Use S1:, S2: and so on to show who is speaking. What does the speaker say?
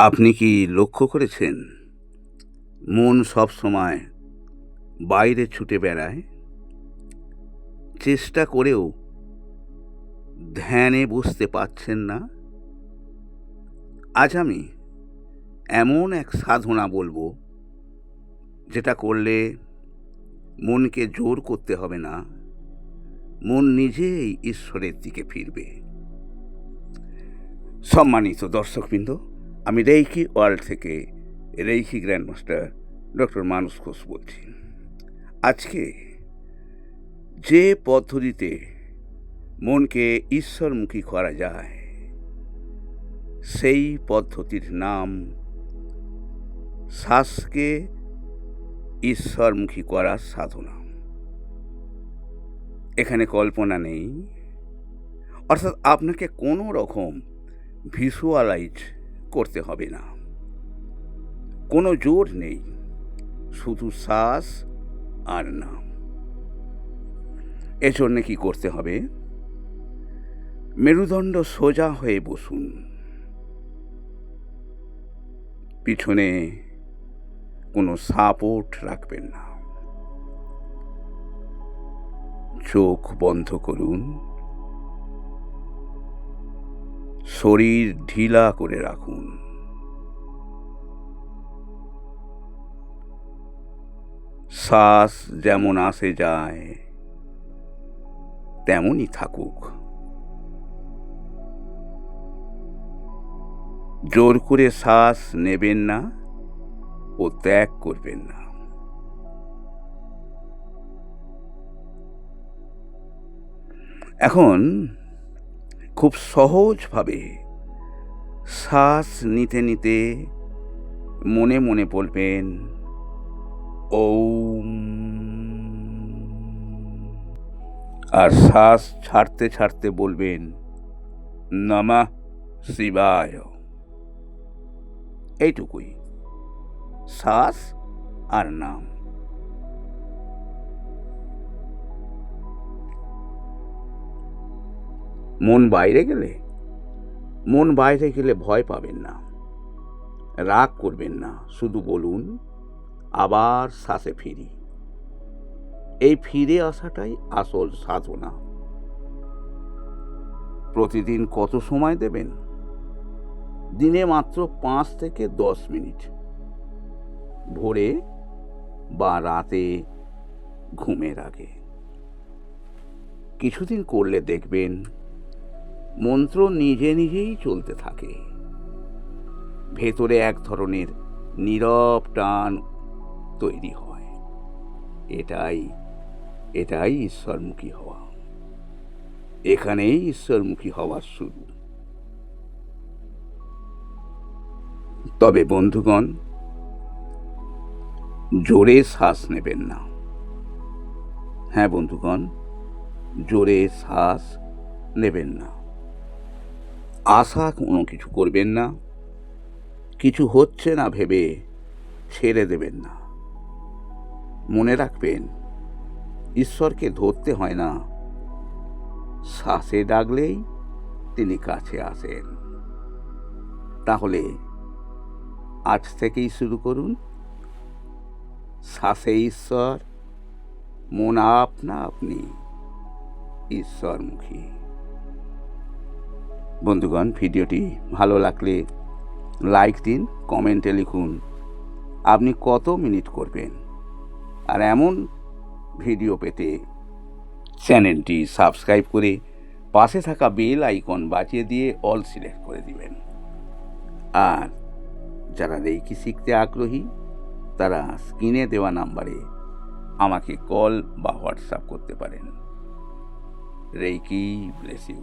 S1: আপনি কি লক্ষ্য করেছেন? মন সব সময় বাইরে ছুটে বেড়ায়? চেষ্টা করেও ধ্যানে বসতে পারছেন না? আজ আমি এমন এক সাধনা বলব, যেটা করলে মনকে জোর করতে হবে না, মন নিজেই ঈশ্বরের দিকে ফিরবে। সম্মানিত দর্শকবৃন্দ আমি রেইকি ওয়ার্ল্ড থেকে Reiki grandmaster doctor Manas Ghosh বলছি। আজকে যে পদ্ধতিতে মনকে ঈশ্বরমুখী করা যায়, সেই পদ্ধতির নাম শ্বাসকে ঈশ্বরমুখী করার সাধনা। এখানে কল্পনা নেই। অর্থাৎ আপনাকে কোনো রকম ভিজুয়ালাইজ করতে হবে না। কোনো জোর নেই, শুধু শ্বাস আর নাম এজন্যে কি করতে হবে? মেরুদণ্ড সোজা হয়ে বসুন। পিছনে কোনো সাপোর্ট রাখবেন না। চোখ বন্ধ করুন। শরীর ঢিলা করে রাখুন। শ্বাস যেমন আসে যায়, তেমনই থাকুক। জোর করে শ্বাস নেবেন না ও ত্যাগ করবেন না। এখন খুব সহজভাবে শ্বাস নিতে নিতে মনে মনে বলবেন, ওম। আর শ্বাস ছাড়তে ছাড়তে বলবেন, নমঃ শিবায়। এইটুকুই। শ্বাস আর নাম। মন বাইরে গেলে? মন বাইরে গেলে ভয় পাবেন না। রাগ করবেন না। শুধু বলুন, আবার শ্বাসে ফিরি। এই ফিরে আসাটাই আসল সাধনা। প্রতিদিন কত সময় দেবেন? দিনে মাত্র পাঁচ থেকে দশ মিনিট। ভোরে বা রাতে ঘুমের আগে। কিছুদিন করলে দেখবেন মন্ত্র নিজে নিজেই চলতে থাকে। ভেতরে এক ধরনের নীরব টান তৈরি হয়। এটাই এটাই ঈশ্বরমুখী হওয়া। এখানেই ঈশ্বরমুখী হওয়ার শুরু। তবে বন্ধুগণ, জোরে শ্বাস নেবেন না। হ্যাঁ বন্ধুগণ, জোরে শ্বাস নেবেন না। আশা কোনো কিছু করবেন না। কিছু হচ্ছে না ভেবে ছেড়ে দেবেন না। মনে রাখবেন, ঈশ্বরকে ধরতে হয় না। শ্বাসে ডাকলেই তিনি কাছে আসেন। তাহলে আজ থেকেই শুরু করুন। শ্বাসে ঈশ্বর, মন আপনা আপনি ঈশ্বরমুখী। বন্ধুগণ, ভিডিওটি ভালো লাগলে লাইক দিন কমেন্টে লিখুন, আপনি কত মিনিট করবেন? আর এমন ভিডিও পেতে চ্যানেলটি সাবস্ক্রাইব করে পাশে থাকা বেল আইকন বাঁচিয়ে দিয়ে অল সিলেক্ট করে দিবেন। আর যারা রেইকি শিখতে আগ্রহী, তারা স্ক্রিনে দেওয়া নাম্বারে আমাকে কল বা হোয়াটসঅ্যাপ করতে পারেন। Reiki bless you